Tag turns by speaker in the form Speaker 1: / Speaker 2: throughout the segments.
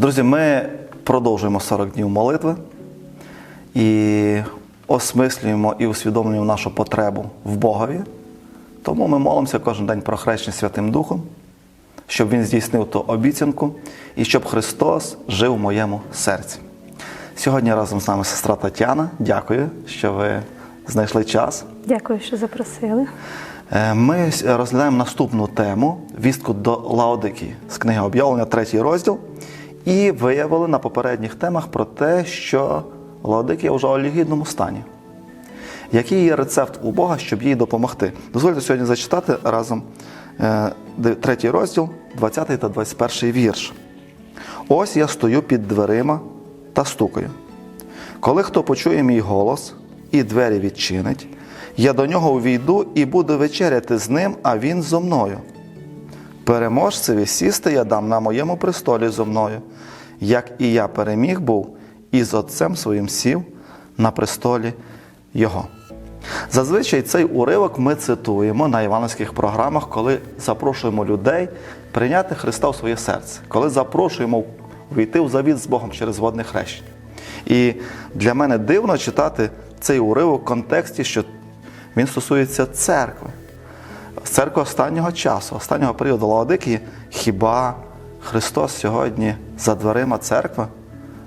Speaker 1: Друзі, ми продовжуємо 40 днів молитви і осмислюємо і усвідомлюємо нашу потребу в Богові. Тому ми молимося кожен день про хрещення Святим Духом, щоб Він здійснив ту обіцянку і щоб Христос жив в моєму серці. Сьогодні разом з нами сестра Тетяна. Дякую, що ви знайшли час.
Speaker 2: Дякую, що запросили.
Speaker 1: Е, Ми розглядаємо наступну тему вістку до Лаодикії з книги об'явлення, третій розділ. І виявили на попередніх темах про те, що Лаодикія вже у лігідному стані. Який є рецепт у Бога, щоб їй допомогти? Дозвольте сьогодні зачитати разом е, третій розділ, 20 та 21 вірш. Ось я стою під дверима та стукаю. Коли хто почує мій голос і двері відчинить, я до нього увійду і буду вечеряти з ним, а він зо мною. Переможцеві сісти я дам на моєму престолі зо мною, як і я переміг був, і з отцем своїм сів на престолі його. Зазвичай цей уривок ми цитуємо на івановських програмах, коли запрошуємо людей прийняти Христа в своє серце, коли запрошуємо війти в завіт з Богом через водне хрещення. І для мене дивно читати цей уривок в контексті, що він стосується церкви. Церква останнього часу, останнього періоду Лаодикії, хіба Христос сьогодні за дверима церкви?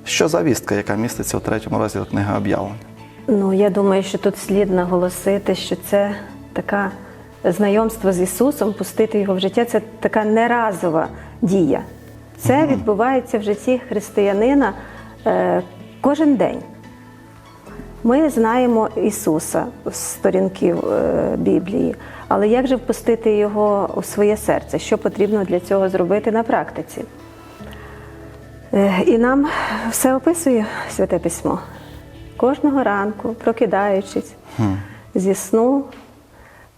Speaker 1: Що за вістка, яка міститься у третьому розділі книги об'явлення?
Speaker 2: Ну, я думаю, що тут слід наголосити, що це така знайомство з Ісусом, пустити його в життя це така неразова дія. Це відбувається в житті християнина е, кожен день. Ми знаємо Ісуса з сторінків е, Біблії, але як же впустити Його у своє серце? Що потрібно для цього зробити на практиці? І нам все описує Святе Письмо. Кожного ранку, прокидаючись зі сну,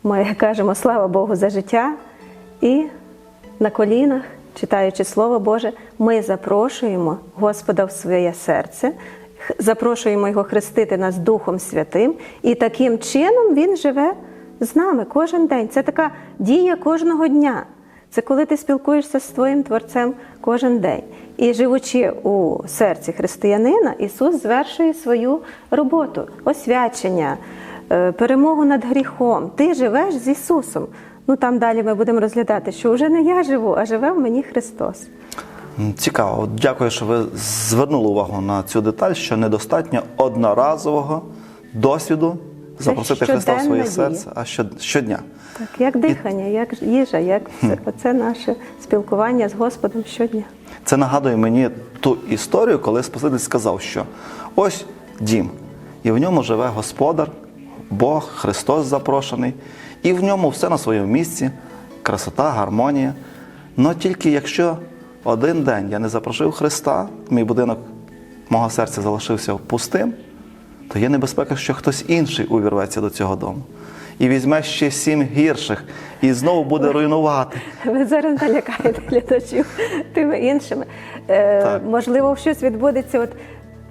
Speaker 2: ми кажемо слава Богу за життя, і на колінах, читаючи Слово Боже, ми запрошуємо Господа в своє серце, запрошуємо Його хрестити нас Духом Святим, і таким чином Він живе з нами кожен день. Це така дія кожного дня. Це коли ти спілкуєшся з твоїм творцем кожен день. І живучи у серці християнина, Ісус звершує свою роботу, освячення, е, перемогу над гріхом. Ти живеш з Ісусом. Ну там далі ми будемо розглядати, що вже не я живу, а живе в мені Христос.
Speaker 1: Цікаво. Дякую, що ви звернули увагу на цю деталь, що недостатньо одноразового досвіду запросити Христа в своє серце, а що- щодня.
Speaker 2: Так, як дихання, як їжа, як це, оце наше спілкування з Господом щодня.
Speaker 1: Це нагадує мені ту історію, коли Спаситель сказав, що ось дім, і в ньому живе Господар, Бог, Христос запрошений, і в ньому все на своєму місці, красота, гармонія. Но тільки якщо один день я не запросив Христа, мій будинок мого серця залишився пустим, то є небезпека, що хтось інший увірветься до цього дому. І візьме ще сім гірших і знову буде руйнувати.
Speaker 2: Ви зараз налякаєте глядачів тими іншими. Е, можливо, щось відбудеться от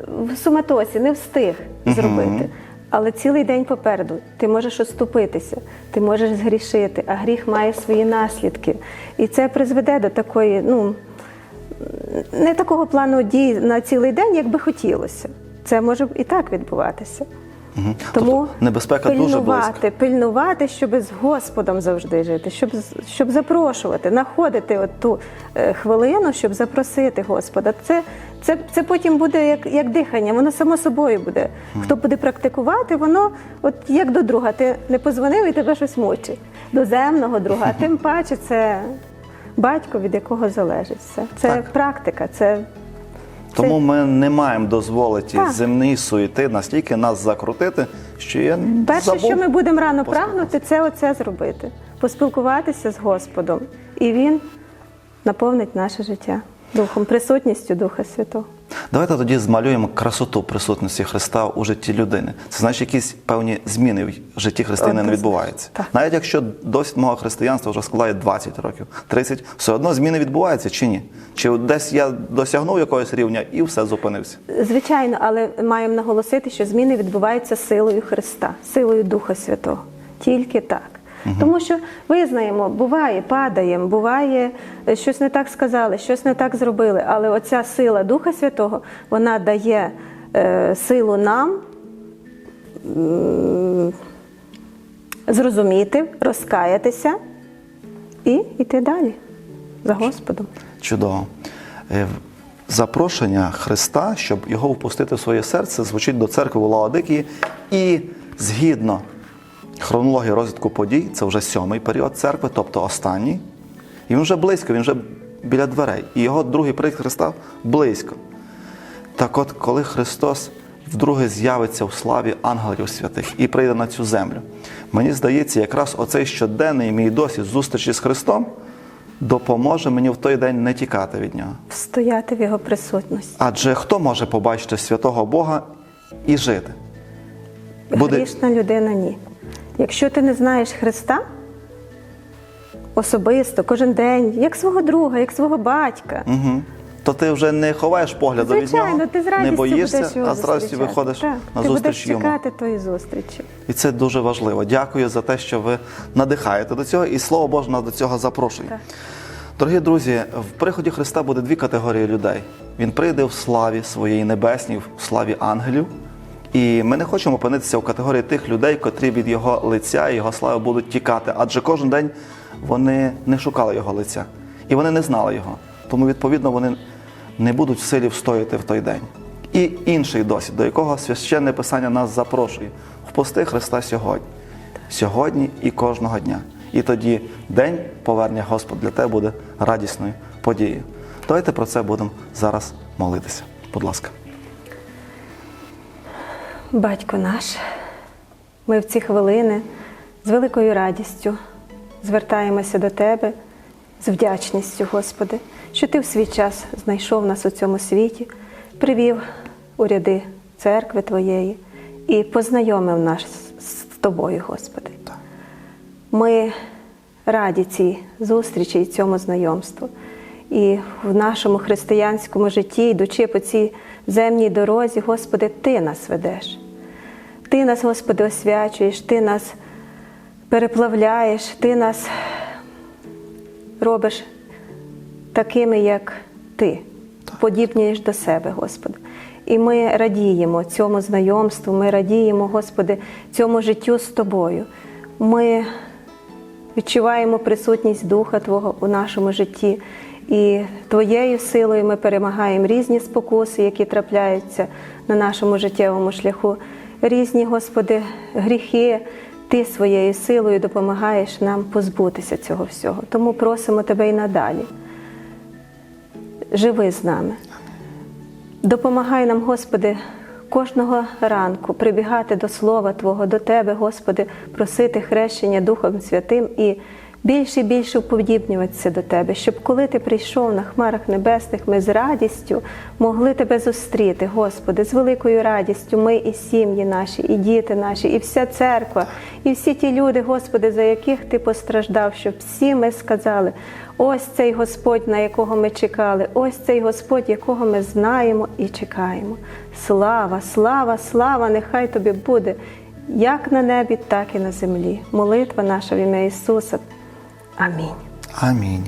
Speaker 2: в суматосі, не встиг зробити. Але цілий день попереду ти можеш оступитися, ти можеш згрішити, а гріх має свої наслідки. І це призведе до такої, ну не такого плану дій на цілий день, як би хотілося. Це може і так відбуватися.
Speaker 1: Мгм.
Speaker 2: Тому
Speaker 1: Тобто небезпека дуже близько.
Speaker 2: пильнувати, пильнувати, щоб з Господом завжди жити, щоб, щоб запрошувати, знаходити от ту е, хвилину, щоб запросити Господа. Це, це, це потім буде як, як дихання, воно само собою буде. Хто буде практикувати, воно от як до друга. Ти не позвонив і тебе щось мучить. До земного друга, а тим паче це батько, від якого залежить все. Це
Speaker 1: Так.
Speaker 2: практика, це
Speaker 1: Тому ми не маємо дозволити
Speaker 2: Так.
Speaker 1: земній суєти настільки нас закрутити, що я
Speaker 2: Перше,
Speaker 1: забув.
Speaker 2: що ми будемо рано прагнути, це оце зробити. Поспілкуватися з Господом. І Він наповнить наше життя духом, присутністю Духа Святого.
Speaker 1: Давайте тоді змалюємо красоту присутності Христа у житті людини. Це значить, якісь певні зміни в житті християнина відбуваються.
Speaker 2: Так.
Speaker 1: Навіть якщо досвід мого християнства вже складає 20 років, 30, все одно зміни відбуваються чи ні? Чи десь я досягнув якогось рівня і все зупинився?
Speaker 2: Звичайно, але маємо наголосити, що зміни відбуваються силою Христа, силою Духа Святого. Тільки так. Тому що визнаємо, буває, падаємо, буває, е, щось не так сказали, щось не так зробили. Але оця сила Духа Святого вона дає е, силу нам м, зрозуміти, розкаятися і йти далі за Господом.
Speaker 1: Чудово. Е, Запрошення Христа, щоб його впустити в своє серце, звучить до церкви у Лаодикії. І згідно хронології розвитку подій, це вже сьомий період церкви, тобто останній. І він вже близько, він вже біля дверей. І його другий приїзд Христа близько. Так от, коли Христос вдруге з'явиться в славі ангелів святих і прийде на цю землю, мені здається, якраз оцей щоденний мій досвід зустрічі з Христом допоможе мені в той день не тікати від нього.
Speaker 2: Стояти в його присутності.
Speaker 1: Адже хто може побачити святого Бога і жити? Буде-
Speaker 2: Грішна людина ні. Якщо ти не знаєш Христа особисто, кожен день, як свого друга, як свого батька,
Speaker 1: Угу. То ти вже не ховаєш погляду від нього,
Speaker 2: ти з
Speaker 1: не боїшся,
Speaker 2: будеш його
Speaker 1: а з радістю
Speaker 2: зустрічати.
Speaker 1: виходиш
Speaker 2: так,
Speaker 1: на
Speaker 2: ти
Speaker 1: зустріч
Speaker 2: будеш
Speaker 1: йому.
Speaker 2: чекати тої зустрічі.
Speaker 1: І це дуже важливо. Дякую за те, що ви надихаєте до цього, і слово Боже нас до цього запрошує.
Speaker 2: Так.
Speaker 1: Дорогі друзі, в приході Христа буде дві категорії людей. Він прийде в славі своєї небесній, в славі ангелів. І ми не хочемо опинитися в категорії тих людей, котрі від його лиця і його слави будуть тікати. Адже кожен день вони не шукали його лиця і вони не знали його. Тому, відповідно, вони не будуть в силі встояти в той день. І інший досвід, до якого священне писання нас запрошує впусти Христа сьогодні. Сьогодні і кожного дня. І тоді день повернення Господа для тебе буде радісною подією. Давайте про це будемо зараз молитися. Будь ласка.
Speaker 2: Батько наш, ми в ці хвилини з великою радістю звертаємося до Тебе з вдячністю, Господи, що Ти в свій час знайшов нас у цьому світі, привів у ряди церкви Твоєї і познайомив нас з Тобою, Господи. Ми раді цій зустрічі і цьому знайомству. І в нашому християнському житті, йдучи по цій земній дорозі, Господи, Ти нас ведеш. Ти нас, Господи, освячуєш, Ти нас переплавляєш, Ти нас робиш такими, як Ти, подібнієш до себе, Господи. І ми радіємо цьому знайомству, ми радіємо, Господи, цьому життю з Тобою. Ми відчуваємо присутність Духа Твого у нашому житті. І Твоєю силою ми перемагаємо різні спокуси, які трапляються на нашому життєвому шляху, різні, Господи, гріхи. Ти своєю силою допомагаєш нам позбутися цього всього. Тому просимо Тебе і надалі. Живи з нами. Допомагай нам, Господи, кожного ранку прибігати до Слова Твого, до Тебе, Господи, просити хрещення Духом Святим і більше і більше уподібнюватися до Тебе, щоб коли Ти прийшов на хмарах небесних, ми з радістю могли Тебе зустріти, Господи, з великою радістю. Ми і сім'ї наші, і діти наші, і вся церква, і всі ті люди, Господи, за яких Ти постраждав, щоб всі ми сказали. Ось цей Господь, на якого ми чекали, ось цей Господь, якого ми знаємо і чекаємо. Слава, слава, слава, нехай тобі буде, як на небі, так і на землі. Молитва наша в ім'я Ісуса. Амінь.
Speaker 1: Амінь.